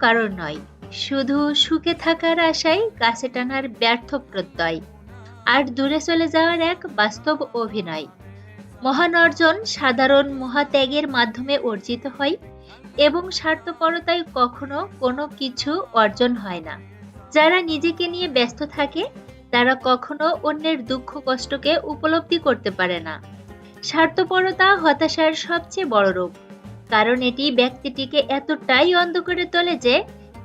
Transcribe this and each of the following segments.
কারোর নয়, শুধু সুখে থাকার আশায় কাছে টানার ব্যর্থ প্রত্যয় আর দূরে চলে যাওয়ার এক বাস্তব অভিনয়। মহান অর্জন সাধারণ মহাত্যাগের মাধ্যমে অর্জিত হয় এবং স্বার্থপরতায় কখনো কোনো কিছু অর্জন হয় না। যারা নিজেকে নিয়ে ব্যস্ত থাকে, তারা কখনো অন্যের দুঃখ কষ্টকে উপলব্ধি করতে পারে না। স্বার্থপরতা হতাশার সবচেয়ে বড় রূপ। কারণ এটি ব্যক্তিটিকে এতটাই অন্ধ করে তোলে যে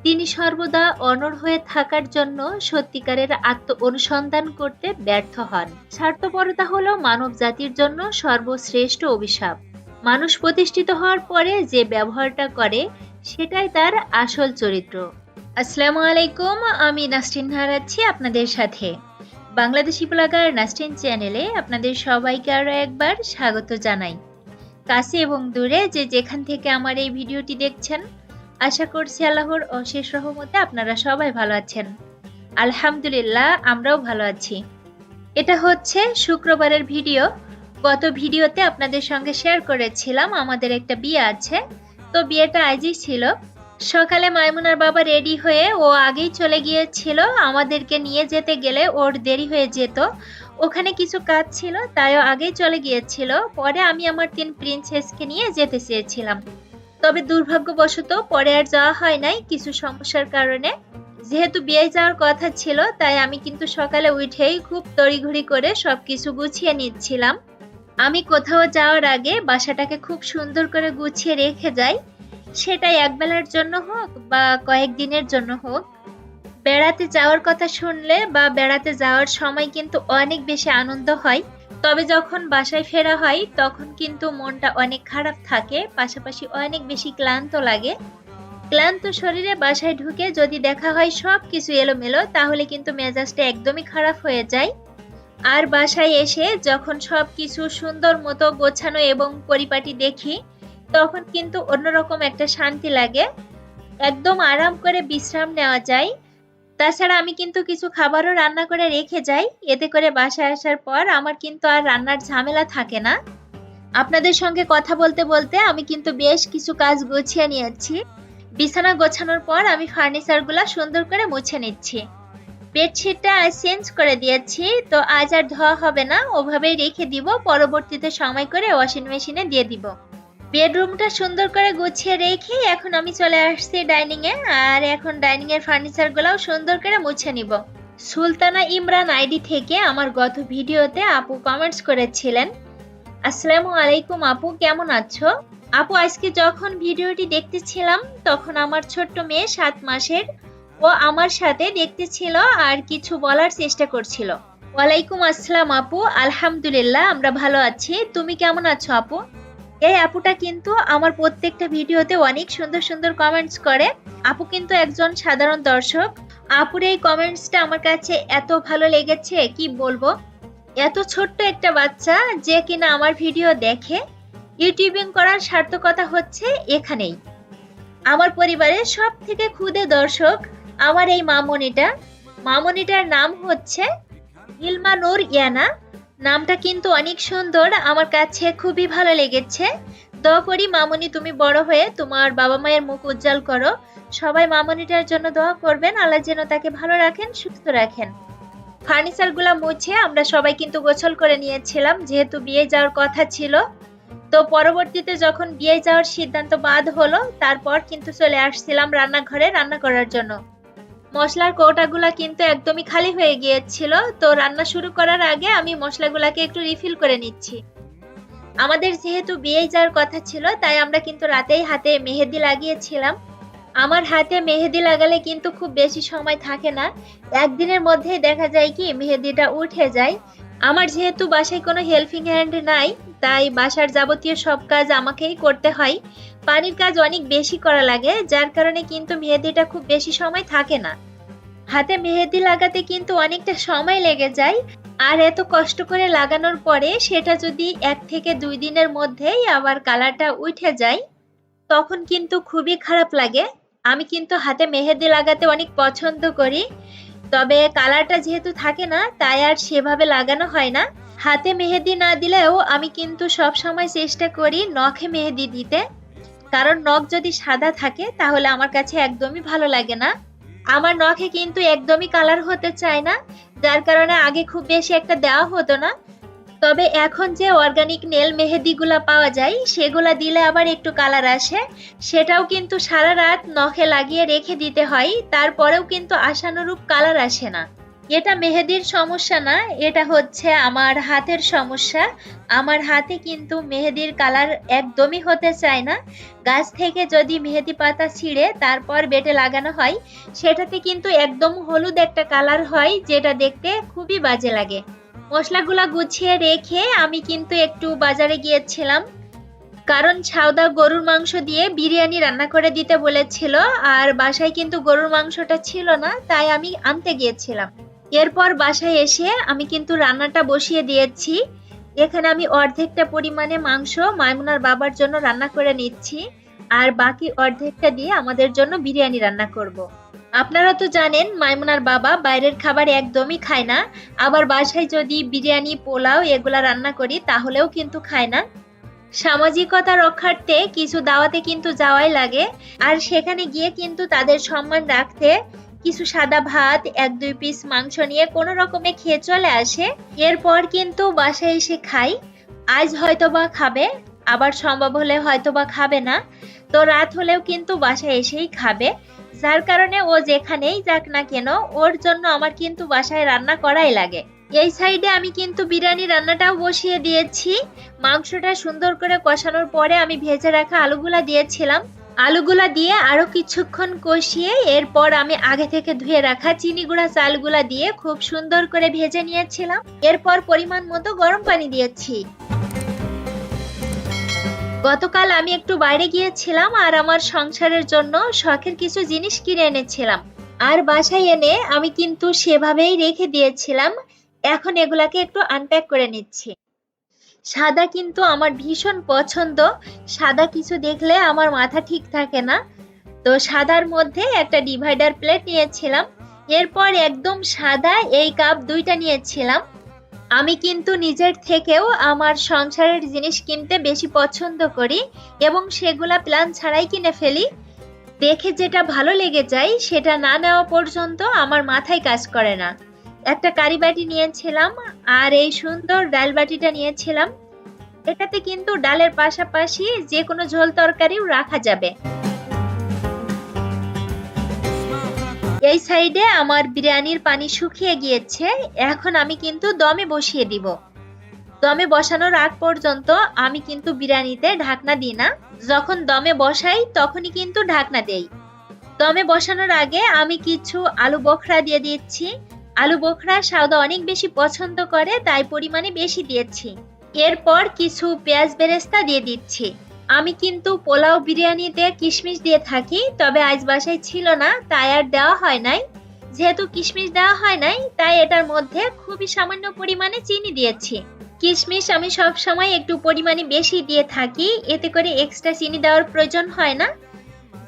তিনি সর্বদা অনর হয়ে থাকার জন্য সত্যিকারের আত্ম অনুসন্ধান করতে ব্যর্থ হন। স্বার্থপরতা হলো মানব জাতির জন্য সর্বশ্রেষ্ঠ অভিশাপ। মানুষ প্রতিষ্ঠিত হওয়ার পরে যে ব্যবহারটা করে, সেটাই তার আসল চরিত্র। আসসালামু আলাইকুম, আমি নাস্টিন হারাচ্ছি আপনাদের সাথে। বাংলাদেশি ব্লগার নাস্টিন চ্যানেলে আপনাদের সবাইকে আরও একবার স্বাগত জানাই। কাছে এবং দূরে যে যেখান থেকে আমার এই ভিডিওটি দেখছেন। আশা করছি আল্লাহর অশেষ রহমতে আপনারা সবাই ভালো আছেন। আলহামদুলিল্লাহ, আমরাও ভালো আছি। এটা হচ্ছে শুক্রবারের ভিডিও। গত ভিডিওতে আপনাদের সঙ্গে শেয়ার করেছিলাম, আমাদের একটা বিয়ে আছে। তো বিয়েটা আজই ছিল। সকালে মাইমুনার বাবা রেডি হয়ে ও আগেই চলে গিয়েছিল। আমাদেরকে নিয়ে যেতে গেলে ওর দেরি হয়ে যেত। ওখানে কিছু কাজ ছিল, তাইও আগেই চলে গিয়েছিল। পরে আমি আমার তিন প্রিন্সেসকে নিয়ে যেতে চেয়েছিলাম। তবে দুর্ভাগ্যবশত পরে আর যাওয়া হয় নাই কিছু সমস্যার কারণে। যেহেতু বিয়ে যাওয়ার কথা ছিল, তাই আমি কিন্তু সকালে উঠেই খুব তড়িঘড়ি করে সবকিছু গুছিয়ে নিচ্ছিলাম। আমি কোথাও যাওয়ার আগে বাসাটাকে খুব সুন্দর করে গুছিয়ে রেখে যাই। সেটা একবেলার জন্য হোক বা কয়েকদিনের জন্য হোক, বেড়াতে যাওয়ার কথা শুনলে বা বেড়াতে যাওয়ার সময় কিন্তু অনেক বেশি আনন্দ হয়। তবে যখন বাসায় ফেরা হয়, তখন কিন্তু মনটা অনেক খারাপ থাকে, পাশাপাশি অনেক বেশি ক্লান্ত লাগে। ক্লান্ত শরীরে বাসায় ঢুকে যদি দেখা হয় সব কিছু এলোমেলো, তাহলে কিন্তু মেজাজটা একদমই খারাপ হয়ে যায়। আর বাসায় এসে যখন সব কিছু সুন্দর মতো গোছানো এবং পরিপাটি দেখি তখন কিন্তু অন্যরকম একটা শান্তি লাগে। একদম আরাম করে বিশ্রাম নেওয়া যায়। তাছাড়া আমি কিন্তু কিছু খাবারও রান্না করে রেখে যাই। এতে করে বাসায় আসার পর আমার কিন্তু আর রান্নার ঝামেলা থাকে না। আপনাদের সঙ্গে কথা বলতে বলতে আমি কিন্তু বেশ কিছু কাজ গুছিয়ে নিয়েছি। বিছানা গোছানোর পর আমি ফার্নিচারগুলো সুন্দর করে মুছে নিচ্ছি। বেডশিটটা চেঞ্জ করে দিয়েছি। তো আজ আর ধোয়া হবে না। ওভাবেই রেখে দিব। পরবর্তীতে সময় করে ওয়াশিং মেশিনে দিয়ে দিব। বেডরুমটা সুন্দর করে গুছিয়ে রেখে এখন আমি চলে আসছি ডাইনিং এ আর এখন ডাইনিং এর ফার্নিচার গুলাও সুন্দর করে মুছে নিব। সুলতানা ইমরান আইডি থেকে আমার গত ভিডিওতে আপু কমেন্টস করেছিলেন, আসসালামু আলাইকুম আপু, কেমন আছো? আপু, আজকে যখন ভিডিওটি দেখতেছিলাম, তখন আমার ছোট্ট মেয়ে সাত মাসের ও আমার সাথে দেখতেছিল আর কিছু বলার চেষ্টা করছিল। ওয়ালাইকুম আসসালাম আপু, আলহামদুলিল্লাহ, আমরা ভালো আছি। তুমি কেমন আছো আপু? এই আপুটা কিন্তু আমার প্রত্যেকটা ভিডিওতে অনেক সুন্দর সুন্দর কমেন্টস করে। আপু কিন্তু একজন সাধারণ দর্শক। আপুর এই কমেন্টসটা আমার কাছে এত ভালো লেগেছে, কি বলব? এত ছোট্ট একটা বাচ্চা যে কিনা আমার ভিডিও দেখে ইউটিউবিং করার সার্থকতা হচ্ছে এখানেই। আমার পরিবারের সব থেকে ক্ষুদে দর্শক আমার এই মামনিটা। মামনিটার নাম হচ্ছে ইলমা নূর ইয়ানা। নামটা কিন্তু অনেক সুন্দর, আমার কাছে খুবই ভালো লেগেছে। দোয়া করি মামনি, তুমি বড় হয়ে তোমার বাবা মায়ের মুখ উজ্জ্বল করো। সবাই মামনিটার জন্য দোয়া করবেন, আল্লাহ যেন তাকে ভালো রাখেন, সুস্থ রাখেন। ফার্নিচারগুলো মুছে আমরা সবাই কিন্তু গোছল করে নিয়েছিলাম, যেহেতু বিয়ে যাওয়ার কথা ছিল। তো পরবর্তীতে যখন বিয়ে যাওয়ার সিদ্ধান্ত বাদ হলো, তারপর কিন্তু চলে আসছিলাম রান্নাঘরে রান্না করার জন্য। মশলার কৌটাগুলা কিন্তু একদমই খালি হয়ে গিয়েছিল। তো রান্না শুরু করার আগে আমি মশলাগুলাকে একটু রিফিল করে নিচ্ছি। আমাদের যেহেতু বিয়ে যাওয়ার কথা ছিল, তাই আমরা কিন্তু রাতেই হাতে মেহেদি লাগিয়েছিলাম। আমার হাতে মেহেদি লাগালে কিন্তু খুব বেশি সময় থাকে না। একদিনের মধ্যেই দেখা যায় কি, মেহেদিটা উঠে যায়। আমার যেহেতু বাসায় কোনো হেল্পিং হ্যান্ড নাই, তাই বাসার যাবতীয় সব কাজ আমাকেই করতে হয়। পানির কাজ অনেক বেশি করা লাগে, যার কারণে কিন্তু মেহেদিটা খুব বেশি সময় থাকে না। হাতে মেহেদি লাগাতে কিন্তু অনেকটা সময় লেগে যায়, আর এত কষ্ট করে লাগানোর পরে সেটা যদি এক থেকে দুই দিনের মধ্যেই আবার কালারটা উঠে যায়, তখন কিন্তু খুবই খারাপ লাগে। আমি কিন্তু হাতে মেহেদি লাগাতে অনেক পছন্দ করি, তবে কালারটা যেহেতু থাকে না, তাই আর সেভাবে লাগানো হয় না। হাতে মেহেদি না দিলেও আমি কিন্তু সব সময় চেষ্টা করি নখে মেহেদি দিতে। কারণ নখ যদি সাদা থাকে, তাহলে আমার কাছে একদমই ভালো লাগে না। আমার নখে কিন্তু একদমই কালার হতে চায় না, যার কারণে আগে খুব বেশি একটা দেওয়া হতো না। তবে এখন যে অর্গানিক নেল মেহেদিগুলা পাওয়া যায়, সেগুলা দিলে আবার একটু কালার আসে। সেটাও কিন্তু সারা রাত নখে লাগিয়ে রেখে দিতে হয়, তারপরেও কিন্তু আশানুরূপ কালার আসে না। এটা মেহেদির সমস্যা না, এটা হচ্ছে আমার হাতের সমস্যা। আমার হাতে কিন্তু মেহেদির কালার একদমই হতে চায় না। গাছ থেকে যদি মেহেদি পাতা ছিঁড়ে তারপর বেটে লাগানো হয়, সেটাতে কিন্তু একদম হলুদ একটা কালার হয়, যেটা দেখতে খুবই বাজে লাগে। মশলাগুলা গুছিয়ে রেখে আমি কিন্তু একটু বাজারে গিয়েছিলাম। কারণ ছাউদা গরুর মাংস দিয়ে বিরিয়ানি রান্না করে দিতে বলেছিল, আর বাসায় কিন্তু গরুর মাংসটা ছিল না, তাই আমি আনতে গিয়েছিলাম। এরপর বাসায় এসে আমি কিন্তু রান্নাটা বসিয়ে দিয়েছি। এখানে আমি অর্ধেকটা পরিমাণে মাংস মাইমুনার বাবার জন্য রান্না করে নিচ্ছি। আর বাকি অর্ধেকটা দিয়ে আমাদের জন্য বিরিয়ানি রান্না করব। আপনারা তো জানেন, মাইমুনার বাবা বাইরের খাবার একদমই খায় না। আবার বাসায় যদি বিরিয়ানি, পোলাও এগুলা রান্না করি, তাহলেও কিন্তু খায় না। সামাজিকতা রক্ষার্থে কিছু দাওয়াতে কিন্তু যাওয়াই লাগে। আর সেখানে গিয়ে কিন্তু তাদের সম্মান রাখতে কিছু সাদা ভাত, এক, দুই পিস মাংস নিয়ে কোনো রকমে খেয়ে চলে আসে। এরপর কিন্তু বাসায় এসে খাই। আজ হয়তোবা খাবে, আবার সম্ভব হলে হয়তোবা খাবে না। তো রাত হলেও কিন্তু বাসায় এসেই খাবে। যার কারণে ও যেখানেই যাক না কেন, ওর জন্য আমার কিন্তু বাসায় রান্না করাই লাগে। এই সাইডে আমি কিন্তু বিরিয়ানি রান্নাটাও বসিয়ে দিয়েছি। মাংসটা সুন্দর করে কষানোর পরে আমি ভেজে রাখা আলুগুলা দিয়েছিলাম। আলুগুলা দিয়ে আরও কিছুক্ষণ কষিয়ে এরপর আমি আগে থেকে ধুয়ে রাখা চিনি গুঁড়া চালগুলা দিয়ে খুব সুন্দর করে ভেজে নিয়েছিলাম। এরপর পরিমাণ মতো গরম পানি দিয়েছি। গতকাল আমি একটু বাইরে গিয়েছিলাম আর আমার সংসারের জন্য শখের কিছু জিনিস কিনে এনেছিলাম। আর বাসায় এনে আমি কিন্তু সেভাবেই রেখে দিয়েছিলাম। এখন এগুলাকে একটু আনপ্যাক করে নিচ্ছি। সাদা কিন্তু আমার ভীষণ পছন্দ। সাদা কিছু দেখলে আমার মাথা ঠিক থাকে না। তো সাদার মধ্যে একটা ডিভাইডার প্লেট নিয়েছিলাম। এরপর একদম সাদা এই কাপ দুইটা নিয়েছিলাম। আমি কিন্তু নিজের থেকেও আমার সংসারের জিনিস কিনতে বেশি পছন্দ করি এবং সেগুলা প্ল্যান ছাড়াই কিনে ফেলি। দেখে যেটা ভালো লেগে যায়, সেটা না নেওয়া পর্যন্ত আমার মাথায় কাজ করে না। একটা কারি বাটি নিয়েছিলাম আর এই সুন্দর ডাল বাটিটা নিয়েছিলাম। এটাতে কিন্তু ডালের পাশাপাশি যে কোনো ঝোল তরকারিও রাখা যাবে। এই সাইডে আমার বিরিয়ানির পানি শুকিয়ে গিয়েছে। এখন আমি কিন্তু দমে বসিয়ে দিব। দমে বসানোর আগ পর্যন্ত আমি কিন্তু বিরিয়ানিতে ঢাকনা দিই না। যখন দমে বসাই তখনই কিন্তু ঢাকনা দেই। দমে বসানোর আগে আমি কিছু আলু বখরা দিয়ে দিচ্ছি। আলু বোখরা সাউদা অনেক বেশি পছন্দ করে, তাই পরিমাণে বেশি দিয়েছি। এরপর কিছু পেঁয়াজ বেরেস্তা দিয়ে দিচ্ছি। আমি কিন্তু পোলাও বিরিয়ানিতে কিশমিশ দিয়ে থাকি, তবে আজ বাসায় ছিল না, তাই আর দেওয়া হয় নাই। যেহেতু কিশমিশ দেওয়া হয় নাই, তাই এটার মধ্যে খুবই সামান্য পরিমাণে চিনি দিয়েছি। কিশমিশ আমি সব সময় একটু পরিমাণে বেশি দিয়ে থাকি, এতে করে এক্সট্রা চিনি দেওয়ার প্রয়োজন হয় না।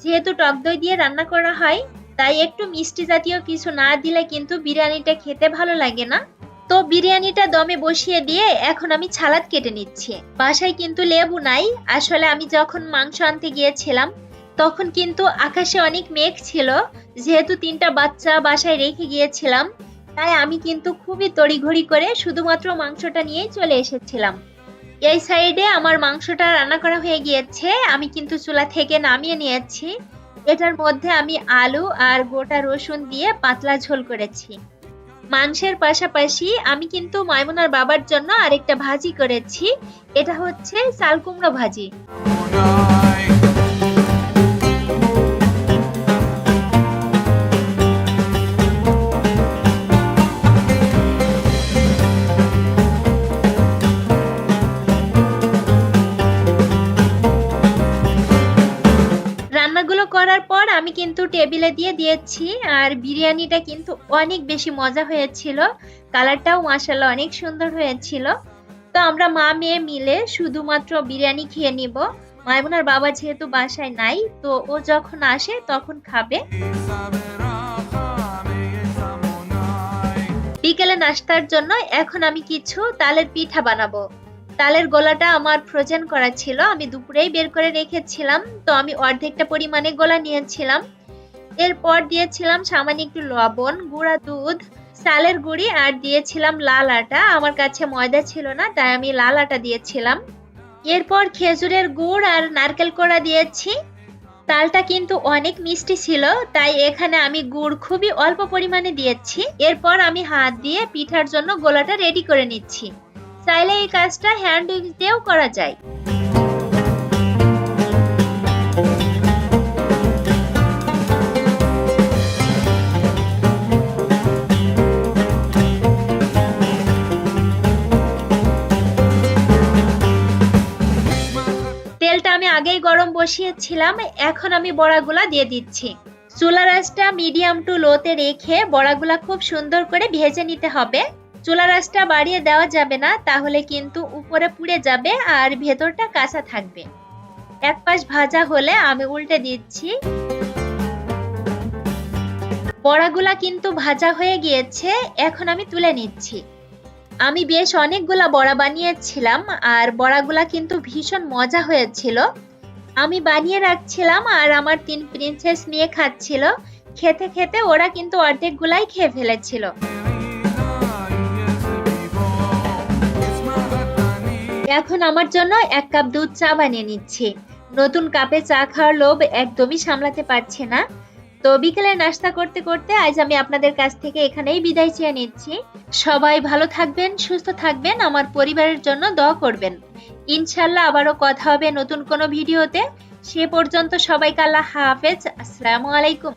যেহেতু টক দই দিয়ে রান্না করা হয় তাই একটু মিষ্টি জাতীয় কিছু না দিলে কিন্তু বিরিয়ানিটা খেতে ভালো লাগে না। তো বিরিয়ানিটা দমে বসিয়ে দিয়ে এখন আমি ছালাদ কেটে নিচ্ছি। বাসায় কিন্তু লেবু নাই। আসলে আমি যখন মাংস আনতে গিয়েছিলাম, তখন কিন্তু আকাশে অনেক মেঘ ছিল। যেহেতু তিনটা বাচ্চা বাসায় রেখে গিয়েছিলাম, তাই আমি কিন্তু খুবই তড়িঘড়ি করে শুধুমাত্র মাংসটা নিয়েই চলে এসেছিলাম। এই সাইডে আমার মাংসটা রান্না করা হয়ে গিয়েছে। আমি কিন্তু চুলা থেকে নামিয়ে নিয়েছি। এটার মধ্যে আমি আলু আর গোটা রসুন দিয়ে পাতলা ঝোল করেছি। মাংসের পাশাপাশি আমি কিন্তু মাইমুনার বাবার জন্য আরেকটা ভাজি করেছি। এটা হচ্ছে চালকুমড়ো ভাজি। আমি কিন্তু টেবিলে দিয়ে দিয়েছি আর বিরিয়ানিটা কিন্তু অনেক বেশি মজা হয়েছিল। কালারটাও মাসাল্লাহ অনেক সুন্দর হয়েছিল। তো আমরা মা মেয়ে মিলে শুধুমাত্র বিরিয়ানি খেয়ে নিব। মাইমুনার বাবা যেহেতু বাসায় নাই, তো ও যখন আসে তখন খাবে। বিকেলে নাস্তার জন্য এখন আমি কিছু তালের পিঠা বানাবো। তালের গোলাটা আমার ফ্রোজেন করা ছিল, আমি দুপুরেই বের করে রেখেছিলাম, তো আমি অর্ধেকটা পরিমাণে গোলা নিয়েছিলাম। এরপর দিয়েছিলাম সামান্য একটু লবণ, গুঁড়া দুধ, চালের গুঁড়ি, আর দিয়েছিলাম লাল আটা। আমার কাছে ময়দা ছিল না, তাই আমি লাল আটা দিয়েছিলাম। এরপর খেজুরের গুড় আর নারকেল কোড়া দিয়েছি। তালটা কিন্তু অনেক মিষ্টি ছিল, তাই এখানে আমি গুড় খুবই অল্প পরিমাণে দিয়েছি। এরপর আমি হাত দিয়ে পিঠার জন্য গোলাটা রেডি করে নিচ্ছি। চাইলে এই কাজটা হ্যান্ড উইচ দিয়েও করা যায়। তেলটা আমি আগেই গরম বসিয়েছিলাম, এখন আমি বড়াগুলা দিয়ে দিচ্ছি। চুলার আঁচটা মিডিয়াম টু লোতে রেখে বড়াগুলা খুব সুন্দর করে ভেজে নিতে হবে। চুলার আঁচটা বাড়িয়ে দেওয়া যাবে না, তাহলে কিন্তু উপরে পুড়ে যাবে আর ভেতরটা কাঁচা থাকবে। এক পাশ ভাজা হলে আমি উল্টে দিচ্ছি। বড়াগুলা কিন্তু ভাজা হয়ে গিয়েছে, এখন আমি তুলে নিচ্ছি। আমি বেশ অনেকগুলা বড়া বানিয়েছিলাম আর বড়াগুলা কিন্তু ভীষণ মজা হয়েছিল। আমি বানিয়ে রাখছিলাম আর আমার তিন প্রিন্সেস নিয়ে খাচ্ছিল। খেতে খেতে ওরা কিন্তু অর্ধেকগুলাই খেয়ে ফেলেছিল। এখন আমার জন্য এক কাপ দুধ চা বানিয়ে নিচ্ছি। নতুন কাপে চা খাওয়ার লোভ একদমই সামলাতে পারছে না। তো বিকেলে নাস্তা করতে করতে আজ আমি আপনাদের কাছ থেকে এখানেই বিদায় চেয়ে নিচ্ছি। সবাই ভালো থাকবেন, সুস্থ থাকবেন, আমার পরিবারের জন্য দোয়া করবেন। ইনশাল্লাহ আবারও কথা হবে নতুন কোনো ভিডিওতে। সে পর্যন্ত সবাইকে আল্লাহ হাফেজ। আসসালামু আলাইকুম।